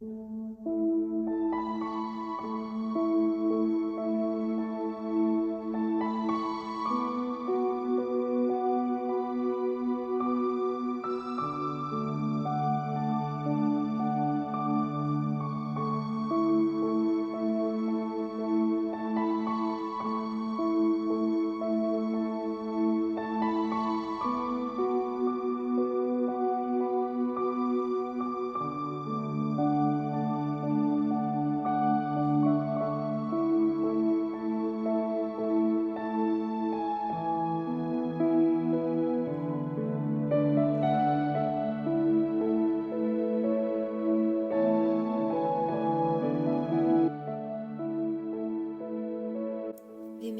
В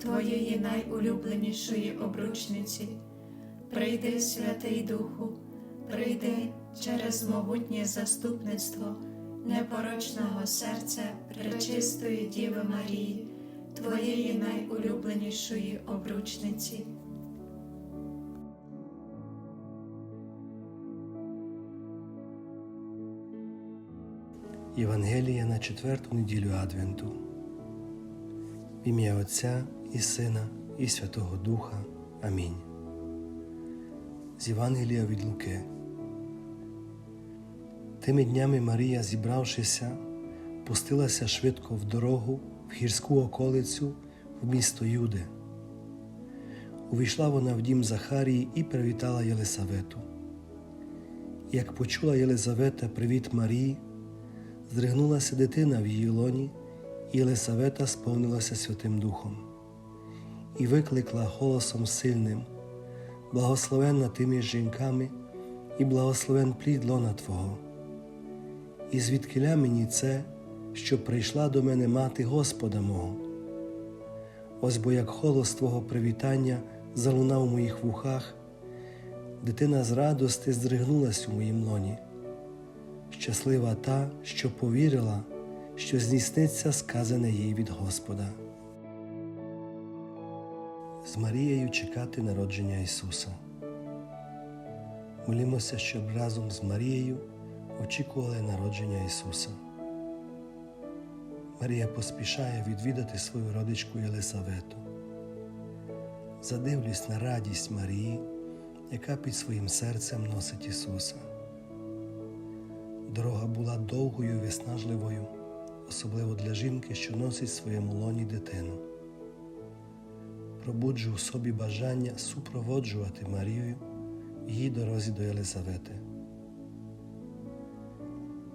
Твоєї найулюбленішої обручниці. Прийди, Святий Духу, прийди через могутнє заступництво непорочного серця пречистої Діви Марії, Твоєї найулюбленішої обручниці. Євангелія на четверту неділю Адвенту. В ім'я Отця і Сина, і Святого Духа. Амінь. З Євангелія від Луки. Тими днями Марія, зібравшися, пустилася швидко в дорогу в гірську околицю в місто Юди. Увійшла вона в дім Захарії і привітала Єлисавету. Як почула Єлизавета привіт Марії, здригнулася дитина в її лоні, Єлисавета сповнилася Святим Духом, і викликла голосом сильним, благословенна ти між жінками, і благословен плід лона Твого. І звідкиля мені це, що прийшла до мене мати Господа мого. Ось бо як голос Твого привітання залунав у моїх вухах, дитина з радости здригнулась у моїм лоні. Щаслива та, що повірила, що здійсниться сказане їй від Господа. З Марією чекати народження Ісуса. Молімося, щоб разом з Марією очікували народження Ісуса. Марія поспішає відвідати свою родичку Єлисавету. Задивлюсь на радість Марії, яка під своїм серцем носить Ісуса. Дорога була довгою і виснажливою, особливо для жінки, що носить в своєму лоні дитину. Пробуджу у собі бажання супроводжувати Марію в її дорозі до Єлизавети.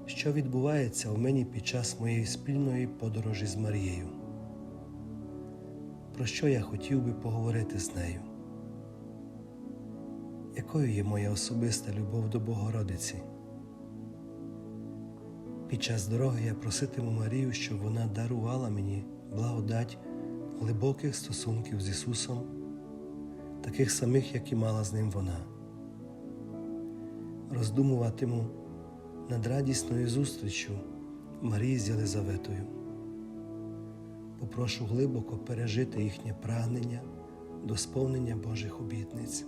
Що відбувається у мені під час моєї спільної подорожі з Марією? Про що я хотів би поговорити з нею? Якою є моя особиста любов до Богородиці? Під час дороги я проситиму Марію, щоб вона дарувала мені благодать глибоких стосунків з Ісусом, таких самих, як і мала з ним вона. Роздумуватиму над радісною зустрічю Марії з Єлизаветою. Попрошу глибоко пережити їхнє прагнення до сповнення Божих обітниць.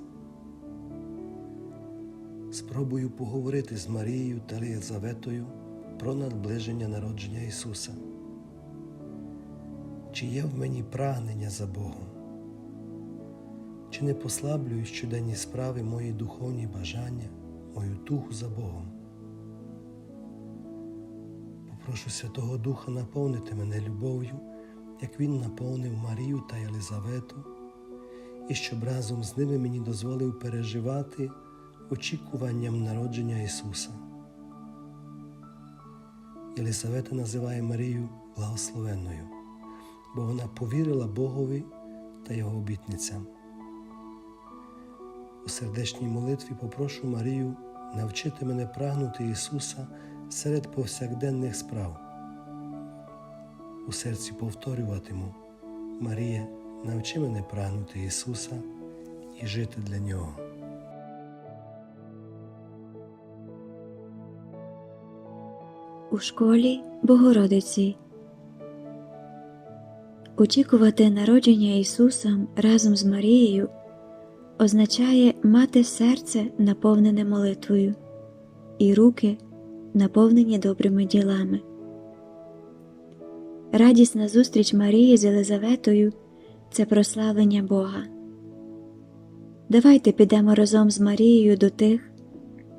Спробую поговорити з Марією та Єлизаветою про надближення народження Ісуса. Чи є в мені прагнення за Богом? Чи не послаблюю щоденні справи мої духовні бажання, мою туху за Богом? Попрошу Святого Духа наповнити мене любов'ю, як Він наповнив Марію та Єлизавету, і щоб разом з ними мені дозволив переживати очікуванням народження Ісуса. Єлисавета називає Марію благословенною, бо вона повірила Богові та Його обітницям. У сердечній молитві попрошу Марію навчити мене прагнути Ісуса серед повсякденних справ, у серці повторюватиму: Марія, навчи мене прагнути Ісуса і жити для Нього. У школі Богородиці. Очікувати народження Ісуса разом з Марією означає мати серце, наповнене молитвою, і руки, наповнені добрими ділами. Радісна зустріч Марії з Єлизаветою це прославлення Бога. Давайте підемо разом з Марією до тих,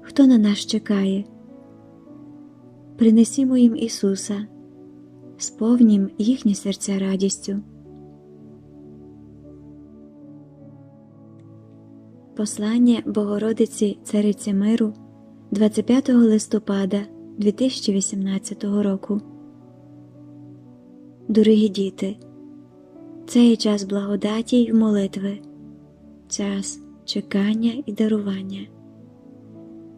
хто на нас чекає. Принесімо їм Ісуса, сповнім їхні серця радістю. Послання Богородиці Цариці Миру 25 листопада 2018 року. Дорогі діти, це є час благодаті й молитви, час чекання і дарування.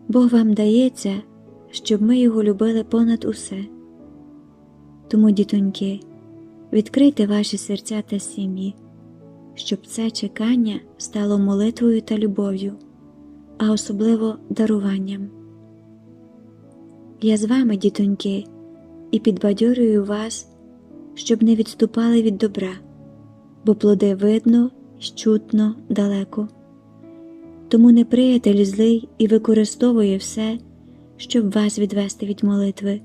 Бог вам дається щоб ми його любили понад усе. Тому, дітоньки, відкрийте ваші серця та сім'ї, щоб це чекання стало молитвою та любов'ю, а особливо даруванням. Я з вами, дітоньки, і підбадьорюю вас, щоб не відступали від добра, бо плоди видно, щутно, далеко. Тому неприятель злий і використовує все щоб вас відвести від молитви.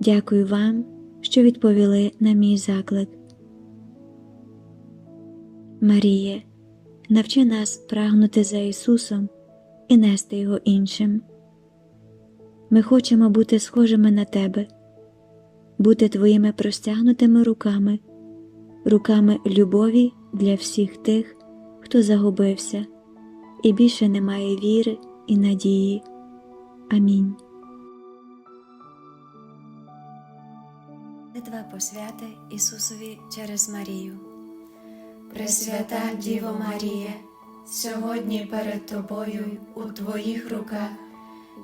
Дякую вам, що відповіли на мій заклик. Маріє, навчи нас прагнути за Ісусом і нести Його іншим. Ми хочемо бути схожими на Тебе, бути Твоїми простягнутими руками, руками любові для всіх тих, хто загубився і більше не має віри і надії. Амінь. Молитва посвяти Ісусові через Марію. Пресвята Діво Марія, сьогодні перед Тобою у Твоїх руках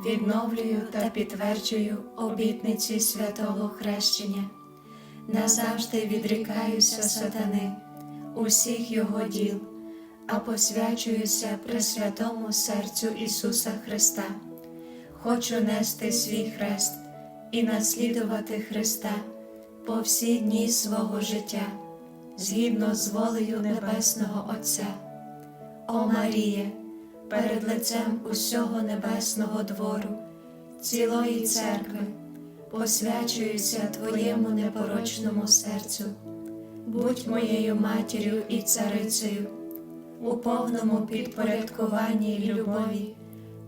відновлюю та підтверджую обітниці святого хрещення. Назавжди відрікаюся сатани, усіх його діл, а посвячуюся Пресвятому серцю Ісуса Христа. Хочу нести свій хрест і наслідувати Христа по всі дні свого життя, згідно з волею Небесного Отця. О Маріє, перед лицем усього небесного двору, цілої церкви, посвячуюся Твоєму непорочному серцю, будь моєю матір'ю і царицею, у повному підпорядкуванні любові.